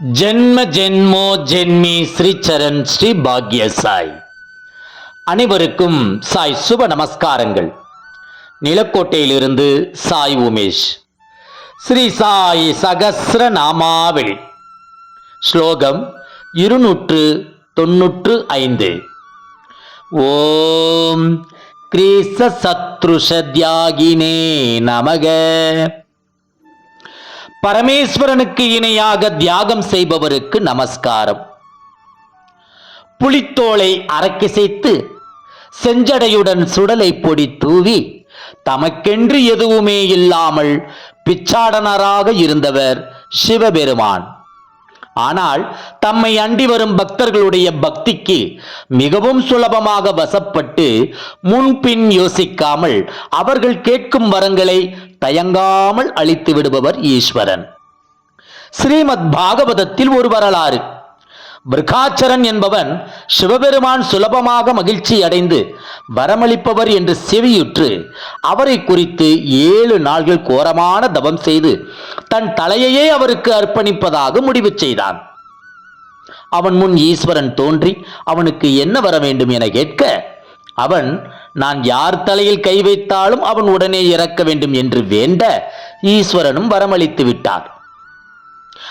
ஜென்ம ஜென்மோ ஜென்மி ஸ்ரீச்சரண் ஸ்ரீ பாக்ய சாய் அனைவருக்கும் சாய் சுப நமஸ்காரங்கள். நிலக்கோட்டையிலிருந்து சாய் உமேஷ். ஸ்ரீ சாய் சகசிர நாமாவளி ஸ்லோகம் இருநூற்று தொன்னூற்று ஐந்து. ஓம் கிரீச சத்ருஷத்யாகினே நமக. பரமேஸ்வரனுக்கு இணையாக தியாகம் செய்பவருக்கு நமஸ்காரம். புலித்தோலை அரக்கிசைத்து செஞ்சடையுடன் சுடலை பொடி தூவி தமக்கென்று எதுவுமே இல்லாமல் பிச்சாடனராக இருந்தவர் சிவபெருமான். ஆனால் தம்மை அண்டி வரும் பக்தர்களுடைய பக்திக்கு மிகவும் சுலபமாக வசப்பட்டு முன்பின் யோசிக்காமல் அவர்கள் கேட்கும் வரங்களை தயங்காமல் அளித்து விடுபவர் ஈஸ்வரன். ஸ்ரீமத் பாகவதத்தில் ஒரு வரலாறு. விருகாச்சரன் என்பவன் சிவபெருமான் சுலபமாக மகிழ்ச்சி அடைந்து வரமளிப்பவர் என்று செவியுற்று அவரை குறித்து ஏழு நாள்கள் கோரமான தவம் செய்து தன் தலையையே அவருக்கு அர்ப்பணிப்பதாக முடிவு செய்தான். அவன் முன் ஈஸ்வரன் தோன்றி அவனுக்கு என்ன வர வேண்டும் என கேட்க அவன் நான் யார் தலையில் கை வைத்தாலும் அவன் உடனே இறக்க வேண்டும் என்று வேண்ட ஈஸ்வரனும் வரமளித்து விட்டார்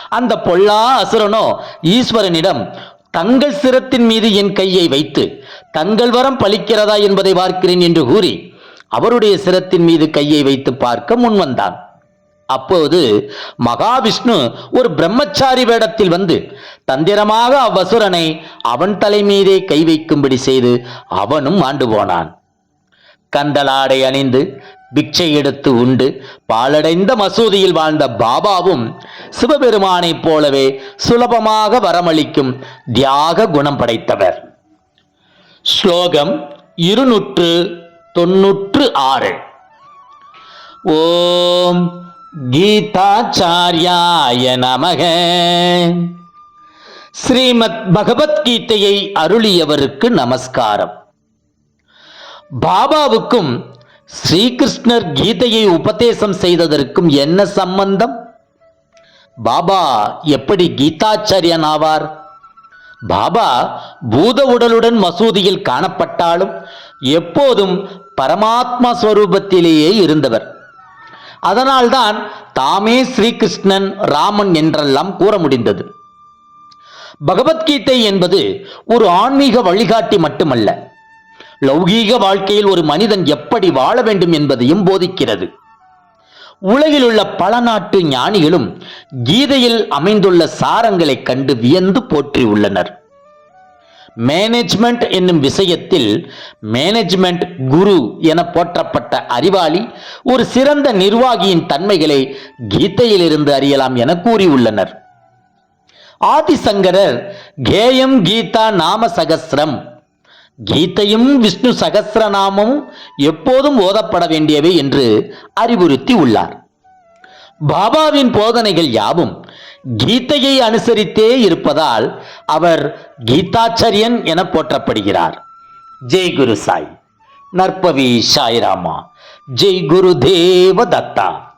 அந்த பொல்லா அசுரனோ ஈஸ்வரனிடம் தங்கள் சிரத்தின் மீது என் கையை வைத்து தங்கள் வரம் பலிக்கிறதா என்பதை பார்க்கிறேன் என்று கூறி அவருடைய சிரத்தின் மீது கையை வைத்து பார்க்க முன்வந்தான் அப்போது மகாவிஷ்ணு ஒரு பிரம்மச்சாரி வேடத்தில் வந்து தந்திரமாக அவ்வசுரனை அவன் தலை மீதே கை வைக்கும்படி செய்து அவனும் ஆண்டு போனான். கந்தலாடை அணிந்து பிச்சை எடுத்து உண்டு. பாலடைந்த மசூதியில் வாழ்ந்த பாபாவும் சிவபெருமானைப் போலவே சுலபமாக வரமளிக்கும் தியாக குணம் படைத்தவர். ஸ்லோகம் இருநூற்று தொன்னூற்று ஆறு. ஓம் கீதாச்சாரியாய நமக. ஸ்ரீமத் பகவத்கீதையை அருளியவருக்கு நமஸ்காரம். பாபாவுக்கும் ஸ்ரீகிருஷ்ணர் கீதையை உபதேசம் செய்ததற்கும் என்ன சம்பந்தம்? பாபா எப்படி கீதாச்சாரியன் ஆவார் பாபா பூத உடலுடன் மசூதியில் காணப்பட்டாலும் எப்போதும் பரமாத்மா ஸ்வரூபத்திலேயே இருந்தவர். அதனால்தான் தாமே ஸ்ரீகிருஷ்ணன் ராமன் என்றெல்லாம் கூற முடிந்தது. பகவத்கீதை என்பது ஒரு ஆன்மீக வழிகாட்டி மட்டுமல்ல லௌகீக வாழ்க்கையில் ஒரு மனிதன் எப்படி வாழ வேண்டும் என்பதையும் போதிக்கிறது. உலகில் உள்ள பல நாட்டு ஞானிகளும் கீதையில் அமைந்துள்ள சாரங்களைக் கண்டு வியந்து போற்றியுள்ளனர் மேனேஜ்மெண்ட் என்னும் விஷயத்தில் மேனேஜ்மெண்ட் குரு என போற்றப்பட்ட அறிவாளி ஒரு சிறந்த நிர்வாகியின் தன்மைகளை கீதையிலிருந்து அறியலாம் என கூறியுள்ளனர். ஆதிசங்கரர் கேயம் கீதா நாம சகசிரம் கீதையும் விஷ்ணு சகசிரநாமமும் எப்போதும் ஓதப்பட வேண்டியவை என்று அறிவுறுத்தி உள்ளார். பாபாவின் போதனைகள் யாவும் கீதையை அனுசரித்தே இருப்பதால் அவர் கீதாச்சரியன் என போற்றப்படுகிறார். ஜெய் குரு சாய். நற்பவி சாய்ராமா. ஜெய் குரு தேவ தத்தா.